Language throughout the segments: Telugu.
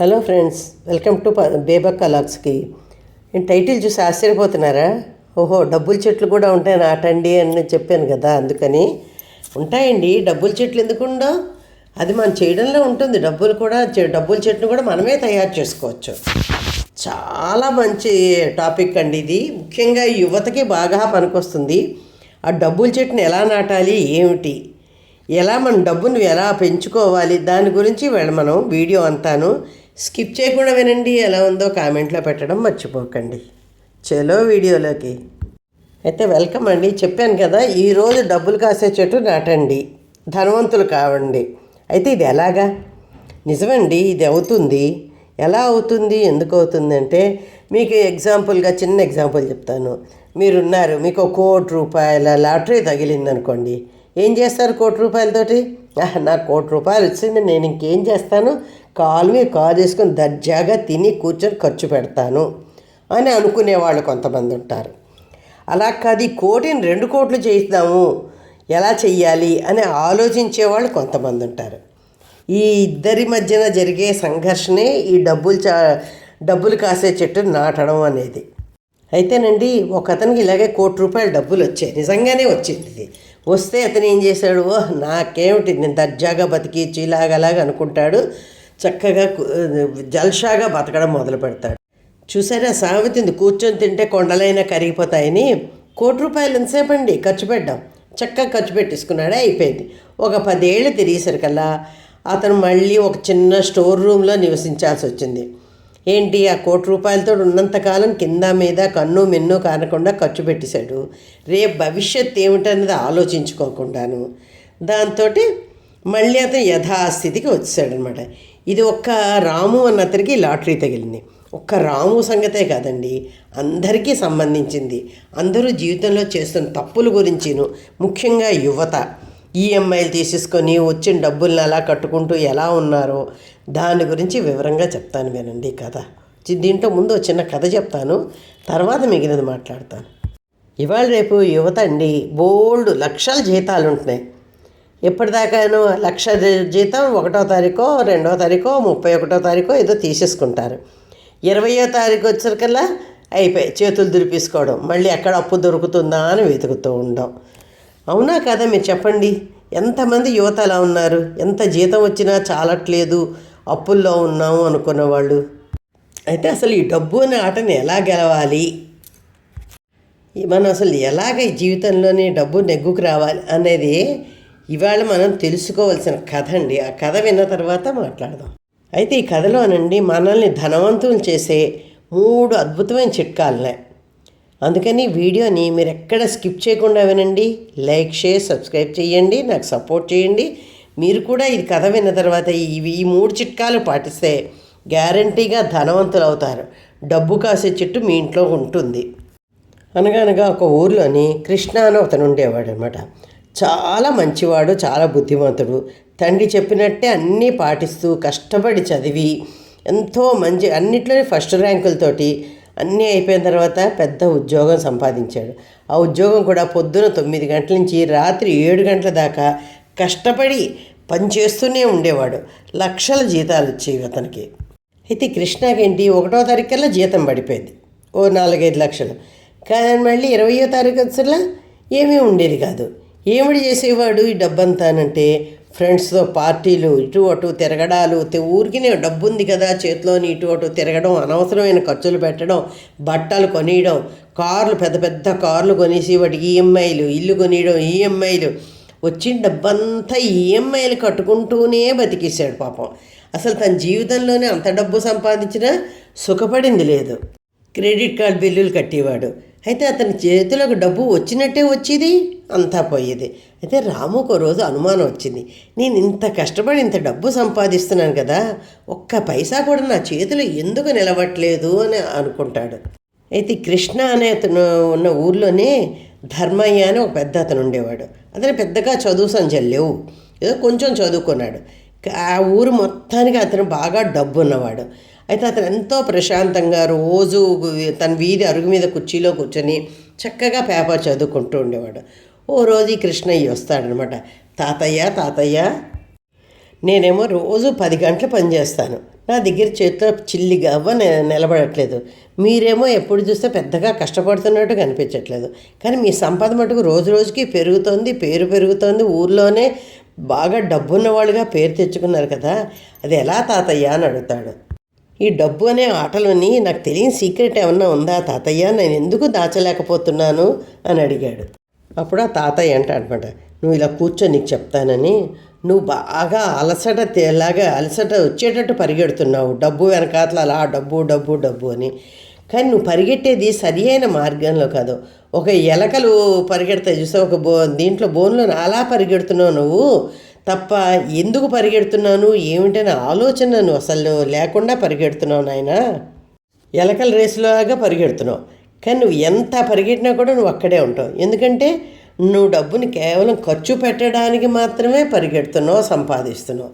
హలో ఫ్రెండ్స్ వెల్కమ్ టు బేబక్ కలాక్స్కి. నేను టైటిల్ చూసి ఆశ్చర్యపోతున్నారా? ఓహో డబ్బుల చెట్లు కూడా ఉంటాయి నాటండి అని చెప్పాను కదా అందుకని. ఉంటాయండి డబ్బుల చెట్లు ఎందుకు ఉండవు? అది మనం చేయడంలో ఉంటుంది డబ్బులు కూడా డబ్బుల చెట్లు కూడా మనమే తయారు చేసుకోవచ్చు. చాలా మంచి టాపిక్ అండి ఇది. ముఖ్యంగా యువతకి బాగా పనికొస్తుంది. ఆ డబ్బుల చెట్టుని ఎలా నాటాలి ఏమిటి? ఎలా మన డబ్బును ఎలా పెంచుకోవాలి దాని గురించి మనం వీడియో అంతాను. స్కిప్ చేయకుండా వినండి ఎలా ఉందో కామెంట్లో పెట్టడం మర్చిపోకండి. చలో వీడియోలోకి. అయితే వెల్కమ్ అండి. చెప్పాను కదా ఈరోజు డబ్బులు కాసే చెట్టు నాటండి. ధనవంతులు కావండి. అయితే ఇది ఎలాగా? నిజమండి ఇది అవుతుంది. ఎలా అవుతుంది ఎందుకు అవుతుంది అంటే మీకు ఎగ్జాంపుల్గా చిన్న ఎగ్జాంపుల్ చెప్తాను. మీరున్నారు మీకు ఒక కోటి రూపాయల లాటరీ తగిలిందనుకోండి. ఏం చేస్తారు కోటి రూపాయలతోటి? నాకు కోటి రూపాయలు వచ్చింది నేను ఇంకేం చేస్తాను? కాలు మీద కాలు వేసుకొని దర్జాగా తిని కూర్చొని ఖర్చు పెడతాను అని అనుకునే వాళ్ళు కొంతమంది ఉంటారు. అలా కాదు ఈ కోటిని రెండు కోట్లు చేయిద్దాము ఎలా చెయ్యాలి అని ఆలోచించే వాళ్ళు కొంతమంది ఉంటారు. ఈ ఇద్దరి మధ్యన జరిగే సంఘర్షణే ఈ డబ్బులు చా డబ్బులు కాసే చెట్టు నాటడం అనేది. అయితేనండి ఒక అతనికి ఇలాగే కోటి రూపాయల డబ్బులు వచ్చాయి. నిజంగానే వచ్చింది ఇది. వస్తే అతను ఏం చేశాడు? ఓహ్ నాకేమిటి? నేను దర్జాగా బతికి చీలాగలాగా అనుకుంటాడు. చక్కగా జల్షాగా బతకడం మొదలు పెడతాడు. చూసారా? సామెతింది కూర్చొని తింటే కొండలైనా కరిగిపోతాయని కోటి రూపాయలు ఎంతసేపండి ఖర్చు పెట్టాం చక్కగా ఖర్చు పెట్టేసుకున్నాడే అయిపోయింది. ఒక పదేళ్ళు తిరిగేసరికల్లా అతను మళ్ళీ ఒక చిన్న స్టోర్ రూమ్లో నివసించాల్సి వచ్చింది. ఏంటి? ఆ కోటి రూపాయలతో ఉన్నంతకాలం కింద మీద కన్ను మిన్ను కానకుండా ఖర్చు పెట్టేశాడు. రేపు భవిష్యత్ ఏమిటన్నది ఆలోచించుకోకుండాను. దాంతో మళ్ళీ అతను యథాస్థితికి వచ్చాడనమాట ఇది ఒక్క రాము అన్న అతనికి లాటరీ తగిలింది. ఒక్క రాము సంగతే కాదండి. అందరికీ సంబంధించింది. అందరూ జీవితంలో చేస్తున్న తప్పుల గురించిను ముఖ్యంగా యువత. ఈఎంఐలు తీసేసుకొని వచ్చిన డబ్బుల్ని అలా కట్టుకుంటూ ఎలా ఉన్నారో దాని గురించి వివరంగా చెప్తాను వినండి కథ. దీంట్లో ముందు చిన్న కథ చెప్తాను. తర్వాత మిగిలినది మాట్లాడతాను. ఇవాళ రేపు యువత అండి బోల్డ్ లక్షల జీతాలు ఉంటున్నాయి ఎప్పటిదాకాను లక్ష జీతం ఒకటో తారీఖో రెండో తారీఖో ముప్పై ఒకటో తారీఖో ఏదో తీసేసుకుంటారు. ఇరవయో తారీఖు వచ్చరికల్లా అయిపోయి చేతులు దులిపేసుకోవడం మళ్ళీ ఎక్కడ అప్పు దొరుకుతుందా అని వెతుకుతూ ఉండడం అవునా కదా మీరు చెప్పండి? ఎంతమంది యువత అలా ఉన్నారు? ఎంత జీతం వచ్చినా చాలట్లేదు అప్పుల్లో ఉన్నాము అనుకున్న వాళ్ళు. అయితే అసలు ఈ డబ్బు అనే ఆటని ఎలా గెలవాలి? మనం అసలు ఎలాగ ఈ జీవితంలోనే డబ్బు నెగ్గుకు రావాలి అనేది ఇవాళ మనం తెలుసుకోవాల్సిన కథ అండి. ఆ కథ విన్న తర్వాత మాట్లాడదాం. అయితే ఈ కథలోనండి మనల్ని ధనవంతులు చేసే మూడు అద్భుతమైన చిట్కాలున్నాయి. అందుకని వీడియోని మీరు ఎక్కడ స్కిప్ చేయకుండా వినండి. లైక్ షేర్ సబ్స్క్రైబ్ చేయండి. నాకు సపోర్ట్ చేయండి. మీరు కూడా ఇది కథ విన్న తర్వాత ఇవి ఈ మూడు చిట్కాలు పాటిస్తే గ్యారంటీగా ధనవంతులు అవుతారు. డబ్బు కాసే చెట్టు మీ ఇంట్లో ఉంటుంది. అనగనగా ఒక ఊర్లోని కృష్ణ అని అతను ఉండేవాడు అనమాట చాలా మంచివాడు చాలా బుద్ధిమంతుడు. తండ్రి చెప్పినట్టే అన్నీ పాటిస్తూ కష్టపడి చదివి ఎంతో మంచి అన్నిట్లోనే ఫస్ట్ ర్యాంకులతోటి అన్నీ అయిపోయిన తర్వాత పెద్ద ఉద్యోగం సంపాదించాడు. ఆ ఉద్యోగం కూడా పొద్దున తొమ్మిది గంటల నుంచి రాత్రి ఏడు గంటల దాకా కష్టపడి పనిచేస్తూనే ఉండేవాడు. లక్షల జీతాలు ఇచ్చేవి అతనికి. అయితే కృష్ణకేంటి ఒకటో తారీఖు కల్లా జీతం పడిపోయింది. ఓ నాలుగైదు లక్షలు. కానీ మళ్ళీ ఇరవయో తారీఖు వచ్చేలా ఏమీ ఉండేది కాదు. ఏమిడి చేసేవాడు ఈ డబ్బంతానంటే? ఫ్రెండ్స్తో పార్టీలు ఇటు అటు తిరగడాలు ఊరికినే డబ్బు ఉంది కదా చేతిలోని ఇటు అటు తిరగడం అనవసరమైన ఖర్చులు పెట్టడం బట్టలు కొనియడం కార్లు పెద్ద పెద్ద కార్లు కొనేసి వాటికి ఈఎంఐలు ఇల్లు కొనియడం ఈఎంఐలు. వచ్చిన డబ్బంతా ఈఎంఐలు కట్టుకుంటూనే బతికేశాడు పాపం. అసలు తన జీవితంలోనే అంత డబ్బు సంపాదించినా సుఖపడింది లేదు. క్రెడిట్ కార్డ్ బిల్లులు కట్టేవాడు. అయితే అతని చేతిలోకి డబ్బు వచ్చినట్టే వచ్చేది అంతా పోయేది. అయితే రాముకు రోజు అనుమానం వచ్చింది. నేను ఇంత కష్టపడి ఇంత డబ్బు సంపాదిస్తున్నాను కదా ఒక్క పైసా కూడా నా చేతిలో ఎందుకు నిలవట్లేదు? అని అనుకుంటాడు. అయితే కృష్ణ అనే అతను ఉన్న ఊర్లోనే ధర్మయ్య అని ఒక పెద్ద అతను ఉండేవాడు. అతను పెద్దగా చదువు సంచలు లేవు ఏదో కొంచెం చదువుకున్నాడు. ఆ ఊరు మొత్తానికి అతను బాగా డబ్బు ఉన్నవాడు అయితే అతను ఎంతో ప్రశాంతంగా రోజు తన వీధి అరుగు మీద కుర్చీలో కూర్చొని చక్కగా పేపర్ చదువుకుంటూ ఉండేవాడు. ఓ రోజు ఈ కృష్ణయ్య వస్తాడనమాట. తాతయ్య తాతయ్య నేనేమో రోజు పది గంటలు పనిచేస్తాను నా దగ్గర చేతిలో చిల్లిగా అవ్వ నిలబడట్లేదు. మీరేమో ఎప్పుడు చూస్తే పెద్దగా కష్టపడుతున్నట్టు కనిపించట్లేదు. కానీ మీ సంపద మటుకు రోజు రోజుకి పెరుగుతోంది పేరు పెరుగుతోంది. ఊర్లోనే బాగా డబ్బున్న వాళ్ళుగా పేరు తెచ్చుకున్నారు కదా. అది ఎలా తాతయ్య? అని అడుగుతాడు. ఈ డబ్బు అనే ఆటలోని నాకు తెలియని సీక్రెట్ ఏమన్నా ఉందా తాతయ్య? నేను ఎందుకు దాచలేకపోతున్నాను? అని అడిగాడు. అప్పుడు ఆ తాతయ్య అంట అనమాట నువ్వు ఇలా కూర్చో నీకు చెప్తానని. నువ్వు బాగా అలసట తేలాగా అలసట వచ్చేటట్టు పరిగెడుతున్నావు. డబ్బు వెనకాతల అలా డబ్బు డబ్బు డబ్బు అని. కానీ నువ్వు పరిగెట్టేది సరి అయిన మార్గంలో కాదు. ఒక ఎలకలు పరిగెడతాయి చూసావు? ఒక బో దీంట్లో బోన్లో అలా పరిగెడుతున్నావు నువ్వు. తప్ప ఎందుకు పరిగెడుతున్నాను? ఏమిటనే ఆలోచన నువ్వు అసలు లేకుండా పరిగెడుతున్నావు నాయన? ఎలకల రేసులాగా పరిగెడుతున్నావు. కానీ నువ్వు ఎంత పరిగెట్టినా కూడా నువ్వు అక్కడే ఉంటావు. ఎందుకంటే నువ్వు డబ్బుని కేవలం ఖర్చు పెట్టడానికి మాత్రమే పరిగెడుతున్నావు సంపాదిస్తున్నావు.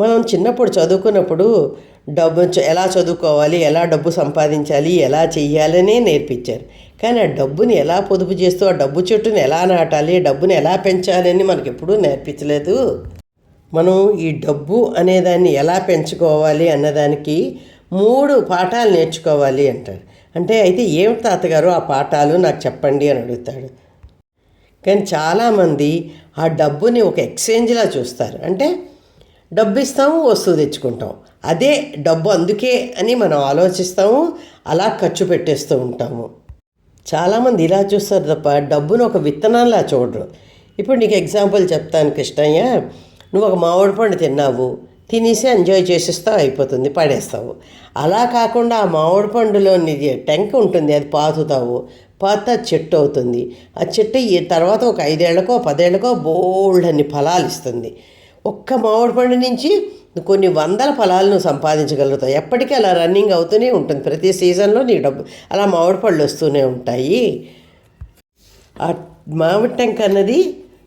మనం చిన్నప్పుడు చదువుకున్నప్పుడు డబ్బు చ- ఎలా చదువుకోవాలి ఎలా డబ్బు సంపాదించాలి ఎలా చెయ్యాలనే నేర్పించారు. కానీ ఆ డబ్బుని ఎలా పొదుపు చేస్తూ ఆ డబ్బు చెట్టుని ఎలా నాటాలి డబ్బుని ఎలా పెంచాలి అని మనకి ఎప్పుడూ నేర్పించలేదు. మనం ఈ డబ్బు అనేదాన్ని ఎలా పెంచుకోవాలి అన్నదానికి మూడు పాఠాలు నేర్చుకోవాలి అంటాడు అంటే అయితే ఏం తాతగారు ఆ పాఠాలు నాకు చెప్పండి అని అడుగుతాడు. కానీ చాలామంది ఆ డబ్బుని ఒక ఎక్స్చేంజ్లా చూస్తారు. అంటే డబ్బు ఇస్తాము వస్తువు తెచ్చుకుంటాం అదే డబ్బు అందుకే అని మనం ఆలోచిస్తాము అలా ఖర్చు పెట్టేస్తూ ఉంటాము. చాలామంది ఇలా చూస్తారు తప్ప డబ్బును ఒక విత్తనంలా చూడరు. ఇప్పుడు నీకు ఎగ్జాంపుల్ చెప్తాను కృష్ణయ్య నువ్వు ఒక మామిడి పండు తిన్నావు తినేసి ఎంజాయ్ చేసేస్తావు అయిపోతుంది పడేస్తావు. అలా కాకుండా ఆ మామిడి పండులోని టెంక్ ఉంటుంది అది పాతుతావు పాత చెట్టు అవుతుంది. ఆ చెట్టు ఈ తర్వాత ఒక ఐదేళ్ళకో పదేళ్ళకో బోల్డ్ అన్ని ఫలాలు ఇస్తుంది. ఒక్క మామిడి పండు నుంచి కొన్ని వందల ఫలాలను సంపాదించగలుగుతావు. ఎప్పటికీ అలా రన్నింగ్ అవుతూనే ఉంటుంది. ప్రతి సీజన్లో నీకు డబ్బు అలా మామిడి పళ్ళు వస్తూనే ఉంటాయి. ఆ మామిడి టెంక్ అన్నది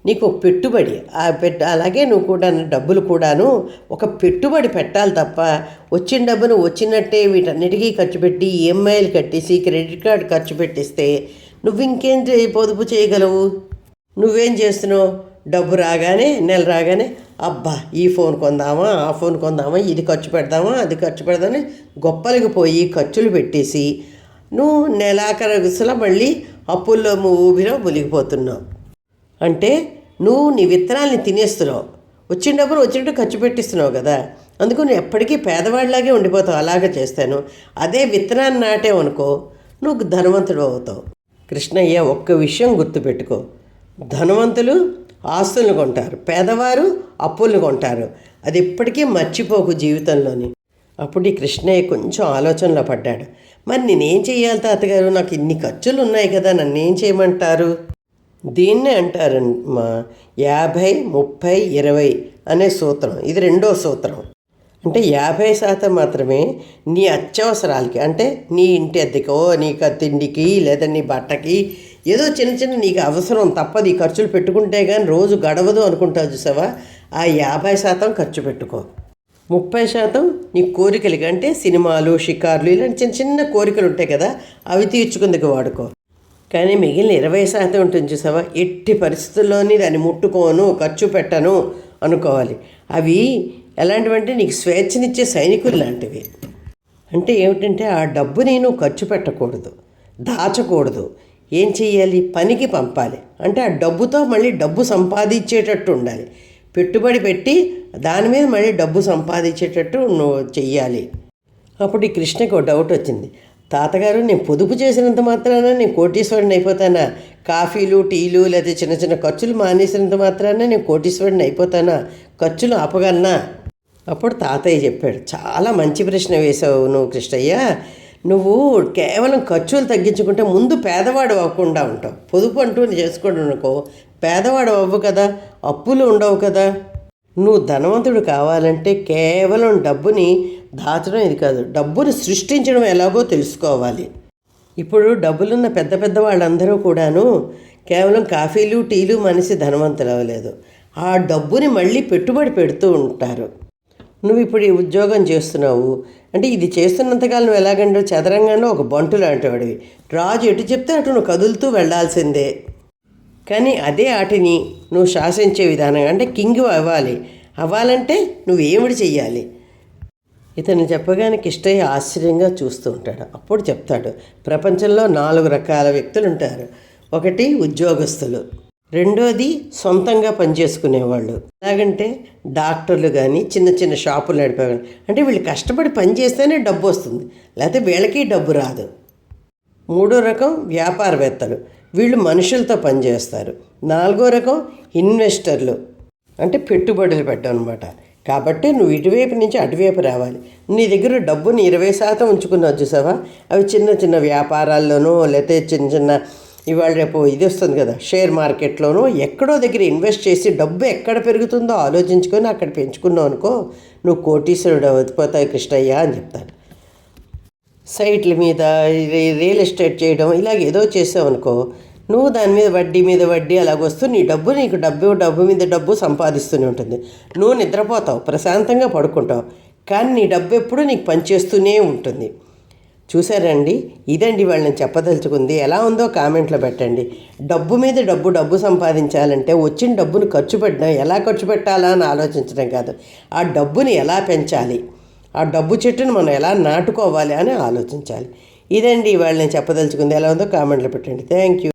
నీకు ఒక పెట్టుబడి. ఆ పెట్ అలాగే నువ్వు కూడా డబ్బులు కూడాను ఒక పెట్టుబడి పెట్టాలి తప్ప వచ్చిన డబ్బును వచ్చినట్టే వీటన్నిటికీ ఖర్చు పెట్టి ఈఎంఐలు కట్టేసి క్రెడిట్ కార్డు ఖర్చు పెట్టిస్తే నువ్వు ఇంకేం పొదుపు చేయగలవు? నువ్వేం చేస్తున్నావు? డబ్బు రాగానే నెల రాగానే అబ్బా ఈ ఫోన్ కొందామా ఆ ఫోన్ కొందామా ఇది ఖర్చు పెడదామా అది ఖర్చు పెడదామని గొప్పలకి పోయి ఖర్చులు పెట్టేసి నువ్వు నెలాఖరుసల మళ్ళీ అప్పుల్లో ఊబిలో మునిగిపోతున్నావు. అంటే నువ్వు నీ విత్తనాల్ని తినేస్తున్నావు. వచ్చిన డబ్బులు వచ్చినట్టు ఖర్చు పెట్టిస్తున్నావు కదా. అందుకు నువ్వు ఎప్పటికీ పేదవాడిలాగే ఉండిపోతావు. అలాగే చేస్తాను. అదే విత్తనాన్ని నాటేవనుకో నువ్వు ధనవంతుడు అవుతావు. కృష్ణయ్య ఒక్క విషయం గుర్తుపెట్టుకో. ధనవంతులు ఆస్తులను కొంటారు. పేదవారు అప్పులను కొంటారు. అది ఎప్పటికీ మర్చిపోకు జీవితంలోని. అప్పుడు ఈ కృష్ణయ్య కొంచెం ఆలోచనలో పడ్డాడు. మరి నేనేం చేయాలి తాతగారు? నాకు ఇన్ని ఖర్చులు ఉన్నాయి కదా నన్ను ఏం చేయమంటారు? దీన్నే అంటారమ్మా యాభై ముప్పై ఇరవై అనే సూత్రం. ఇది రెండో సూత్రం. అంటే యాభై శాతం మాత్రమే నీ అత్యవసరాలకి అంటే నీ ఇంటి అద్దెకో నీ తిండికి లేదా నీ బట్టకి ఏదో చిన్న చిన్న నీకు అవసరం తప్పదు ఈ ఖర్చులు పెట్టుకుంటే కానీ రోజు గడవదు అనుకుంటావు చూసావా? ఆ యాభై శాతం ఖర్చు పెట్టుకో. ముప్పై శాతం నీ కోరికలు అంటే సినిమాలు షికార్లు ఇలాంటి చిన్న చిన్న కోరికలు ఉంటాయి కదా అవి తీర్చుకుందుకు వాడుకో. కానీ మిగిలిన ఇరవై శాతం ఉంటుంది చూసావా? ఎట్టి పరిస్థితుల్లోని దాన్ని ముట్టుకోను ఖర్చు పెట్టను అనుకోవాలి. అవి ఎలాంటివంటే నీకు స్వేచ్ఛనిచ్చే సైనికులు లాంటివి. అంటే ఏమిటంటే ఆ డబ్బుని నువ్వు ఖర్చు పెట్టకూడదు దాచకూడదు. ఏం చెయ్యాలి? పనికి పంపాలి. అంటే ఆ డబ్బుతో మళ్ళీ డబ్బు సంపాదించేటట్టు ఉండాలి. పెట్టుబడి పెట్టి దాని మీద మళ్ళీ డబ్బు సంపాదించేటట్టు నువ్వు చెయ్యాలి. అప్పుడు ఈ కృష్ణకు ఒక డౌట్ వచ్చింది. తాతగారు నేను పొదుపు చేసినంత మాత్రాన నేను కోటీశ్వరుని అయిపోతానా? కాఫీలు టీలు లేదా చిన్న చిన్న ఖర్చులు మానేసినంత మాత్రాన నేను కోటీశ్వరుని అయిపోతానా? ఖర్చులు ఆపగలనా? అప్పుడు తాతయ్య చెప్పాడు. చాలా మంచి ప్రశ్న వేశావు నువ్వు కృష్ణయ్య. నువ్వు కేవలం ఖర్చులు తగ్గించుకుంటే ముందు పేదవాడు అవ్వకుండా ఉంటావు. పొదుపు అంటూ చేసుకోవడం అనుకో. పేదవాడు అవ్వు కదా అప్పులు ఉండవు కదా. నువ్వు ధనవంతుడు కావాలంటే కేవలం డబ్బుని దాచడం ఇది కాదు డబ్బుని సృష్టించడం ఎలాగో తెలుసుకోవాలి. ఇప్పుడు డబ్బులున్న పెద్ద పెద్ద వాళ్ళందరూ కూడాను కేవలం కాఫీలు టీలు మనిషి ధనవంతులు అవ్వలేదు. ఆ డబ్బుని మళ్ళీ పెట్టుబడి పెడుతూ ఉంటారు. నువ్వు ఇప్పుడు ఈ ఉద్యోగం చేస్తున్నావు. అంటే ఇది చేస్తున్నంతకాలం నువ్వు ఎలాగంటే చదరంగంలో ఒక బంటు లాంటివాడివి. రాజు ఎటు చెప్తే అటు నువ్వు కదులుతూ వెళ్ళాల్సిందే కానీ అదే ఆటిని నువ్వు శాసించే విధానం అంటే కింగ్ అవ్వాలి. అవ్వాలంటే నువ్వేమిటి చెయ్యాలి? ఇతను చెప్పగానే కిష్టయ్య ఆశ్చర్యంగా చూస్తూ ఉంటాడు. అప్పుడు చెప్తాడు. ప్రపంచంలో నాలుగు రకాల వ్యక్తులు ఉంటారు ఒకటి ఉద్యోగస్తులు. రెండోది సొంతంగా పనిచేసుకునేవాళ్ళు. ఎలాగంటే డాక్టర్లు కానీ చిన్న చిన్న షాపులు నడిపేవాళ్ళు. అంటే వీళ్ళు కష్టపడి పని చేస్తేనే డబ్బు వస్తుంది. లేకపోతే వీళ్ళకి డబ్బు రాదు. మూడో రకం వ్యాపారవేత్తలు. వీళ్ళు మనుషులతో పనిచేస్తారు నాలుగో రకం ఇన్వెస్టర్లు. అంటే పెట్టుబడులు పెట్టడం అనమాట కాబట్టి నువ్వు ఇటువైపు నుంచి అటువైపు రావాలి. నీ దగ్గర డబ్బుని ఇరవై శాతం ఉంచుకున్నావు చూసావా? అవి చిన్న చిన్న వ్యాపారాల్లోనూ లేకపోతే చిన్న చిన్న ఇవాళ రేపు ఇది వస్తుంది కదా షేర్ మార్కెట్లోనూ ఎక్కడో దగ్గర ఇన్వెస్ట్ చేసి డబ్బు ఎక్కడ పెరుగుతుందో ఆలోచించుకొని అక్కడ పెంచుకున్నావు అనుకో నువ్వు కోటీశ్వరుడు అవుతాయి కృష్ణయ్య అని చెప్తాను సైట్ల మీద రియల్ ఎస్టేట్ చేయడం ఇలాగ ఏదో చేసావు అనుకో నువ్వు దాని మీద వడ్డీ మీద వడ్డీ అలాగ వస్తూ నీ డబ్బు నీకు డబ్బు డబ్బు మీద డబ్బు సంపాదిస్తూనే ఉంటుంది. నువ్వు నిద్రపోతావు ప్రశాంతంగా పడుకుంటావు కానీ నీ డబ్బు ఎప్పుడూ నీకు పనిచేస్తూనే ఉంటుంది. చూసారండి ఇదండి వాళ్ళని చెప్పదలుచుకుంది. ఎలా ఉందో కామెంట్లో పెట్టండి. డబ్బు మీద డబ్బు డబ్బు సంపాదించాలంటే వచ్చిన డబ్బును ఖర్చు పెట్టడం ఎలా ఖర్చు పెట్టాలా అని ఆలోచించడం కాదు. ఆ డబ్బుని ఎలా పెంచాలి? ఆ డబ్బు చెట్టును మనం ఎలా నాటుకోవాలి అని ఆలోచించాలి. ఇదండి ఇవాళ నేను చెప్పదలుచుకుంది. ఎలా ఉందో కామెంట్లో పెట్టండి. Thank you.